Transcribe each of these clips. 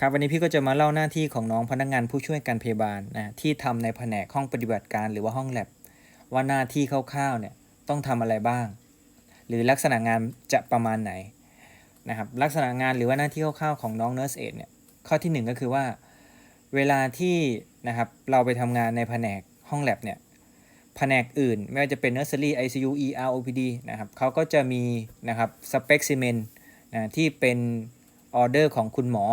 ครับวันนี้พี่ก็จะมาเล่าหน้าที่ของน้องพนักงานผู้ช่วยการพยาบาลนะที่ทำในแผนกห้องปฏิบัติการหรือว่าห้องแลบว่าหน้าที่คร่าวๆเนี่ยต้องทำอะไรบ้าง หรือลักษณะงานจะประมาณไหนนะครับลักษณะงานหรือว่าหน้าที่คร่าวๆของน้องเน r ร์สเอเนี่ยข้อที่หนึ่งก็คือว่า เวลาที่นะครับเราไปทำงานในแผนกห้องแลบเนี่ยแผนกอื่น ไม่ว่าจะเป็น Nursery ICU ER OPD นะครับเขาก็จะมีนะครับสเปกซิเมนนะที่เป็นออเดอร์ของคุณหมอ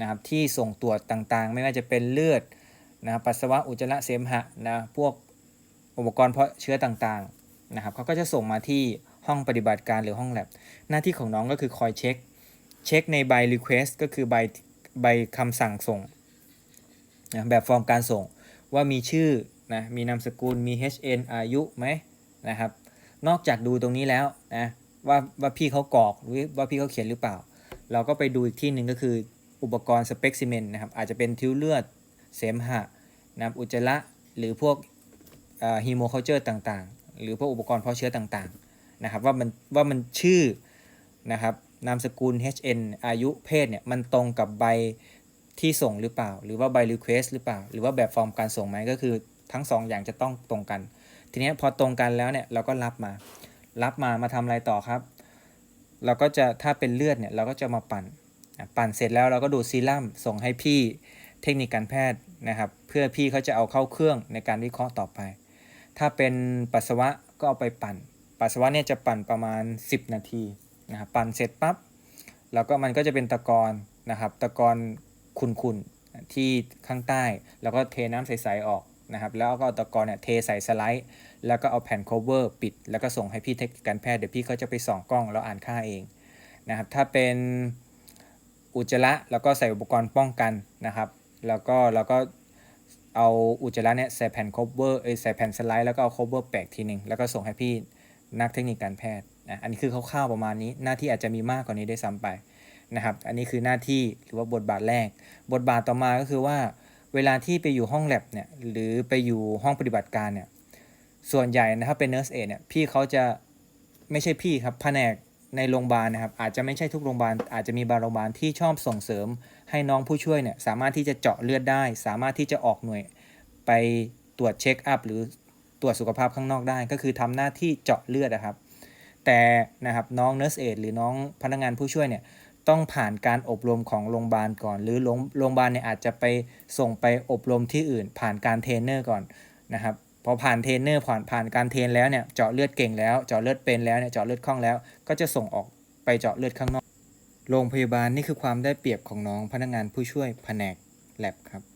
นะครับที่ส่งตรวจต่างๆ ไม่ว่าจะเป็นเลือดนะครับปัสสาวะอุจจาระเสมหะนะพวกอุปกรณ์เพาะเชื้อต่างๆนะครับเขาก็จะส่งมาที่ห้องปฏิบัติการหรือห้องแลบหน้าที่ของน้องก็คือคอยเช็ค เช็คในใบ request ก็คือใบใบคำสั่งส่งนะแบบฟอร์มการส่งว่ามีชื่อนะมีนามสกุลมี HN อายุไหมนะครับ นอกจากดูตรงนี้แล้วนะว่าว่าพี่เขากรอกหรือว่าพี่เขาเขียนหรือเปล่า เราก็ไปดูอีกที่หนึ่งก็คือ อุปกรณ์สเปกซิเมนนะครับอาจจะเป็นทิวเลือด เสมหะนะครับอุจจาระหรือพวกฮีโมเคาเจอร์ต่างๆ หรือพวกอุปกรณ์เพาะเชื้อต่างๆนะครับว่ามันว่ามันชื่อนะครับนามสกุล HN อายุเพศเนี่ยมันตรงกับใบที่ส่งหรือเปล่า หรือว่าใบ Request หรือเปล่า หรือว่าแบบฟอร์มการส่งไหมก็คือทั้งสองอย่างจะต้องตรงกัน ทีนี้พอตรงกันแล้วเนี่ยเราก็รับมา รับมามาทำอะไรต่อครับ เราก็จะถ้าเป็นเลือดเนี่ยเราก็จะมาปั่น ปั่นเสร็จแล้วเราก็ดูดซีรั่มส่งให้พี่เทคนิคการแพทย์นะครับ เพื่อพี่เขาจะเอาเข้าเครื่องในการวิเคราะห์ต่อไป ถ้าเป็นปัสสาวะก็เอาไปปั่น ปัสสาวะเนี่ยจะปั่นประมาณ 10 นาทีนะครับปั่นเสร็จปั๊บแล้วก็มันก็จะเป็นตะกอนนะครับ ตะกอนขุ่นๆที่ข้างใต้ แล้วก็เทน้ำใสๆออกนะครับ แล้วก็เอาตะกอนเนี่ยเทใส่สไลด์ แล้วก็เอาแผ่น cover ปิด แล้วก็ส่งให้พี่เทคนิคการแพทย์เดี๋ยวพี่เขาจะไปส่องกล้องแล้วอ่านค่าเองนะครับ ถ้าเป็น อุจจาระแล้วก็ใส่อุปกรณ์ป้องกันนะครับ แล้วก็เราก็เอาอุจจาระเนี่ยใส่แผ่น cover เอ้ยใส่แผ่นสไลด์แล้วก็เอา cover แปะทีหนึ่งแล้วก็ส่งให้พี่นักเทคนิคการแพทย์นะอันนี้คือคร่าวๆประมาณนี้ หน้าที่อาจจะมีมากกว่านี้ได้ซ้ำไปนะครับ อันนี้คือหน้าที่หรือว่าบทบาทแรก บทบาทต่อมาก็คือว่า เวลาที่ไปอยู่ห้องแลบเนี่ยหรือไปอยู่ห้องปฏิบัติการเนี่ยส่วนใหญ่นะครับเป็นเน r ร์สเอเนี่ยพี่เขาจะไม่ใช่พี่ครับแผนก ในโรงพยาบาลนะครับอาจจะไม่ใช่ทุกโรงพยาบาลอาจจะมีบางโรงพยาบาลที่ชอบส่งเสริม ให้น้องผู้ช่วยเนี่ยสามารถที่จะเจาะเลือดได้ สามารถที่จะออกหน่วยไปตรวจเช็คอัพหรือตรวจสุขภาพข้างนอกได้ ก็คือทำหน้าที่เจาะเลือดนะครับ แต่นะครับน้องเน r ร์สเอหรือน้องพนักงานผู้ช่วยเนี่ยต้องผ่านการอบรมของโรงพยาบาลก่อน หรือโรงพยาบาลเนี่ยอาจจะไปส่งไปอบรมที่อื่น ผ่านการเทรนเนอร์ก่อนนะครับ พอผ่านเทรนเนอร์ผ่านผ่านการเทรนแล้วเนี่ยเจาะเลือดเก่งแล้วเจาะเลือดเป็นแล้วเนี่ยเจาะเลือดคล่องแล้ว ก็จะส่งออกไปเจาะเลือดข้างนอก โรงพยาบาลนี่คือความได้เปรียบของน้องพนักงานผู้ช่วยแผนกแลบครับ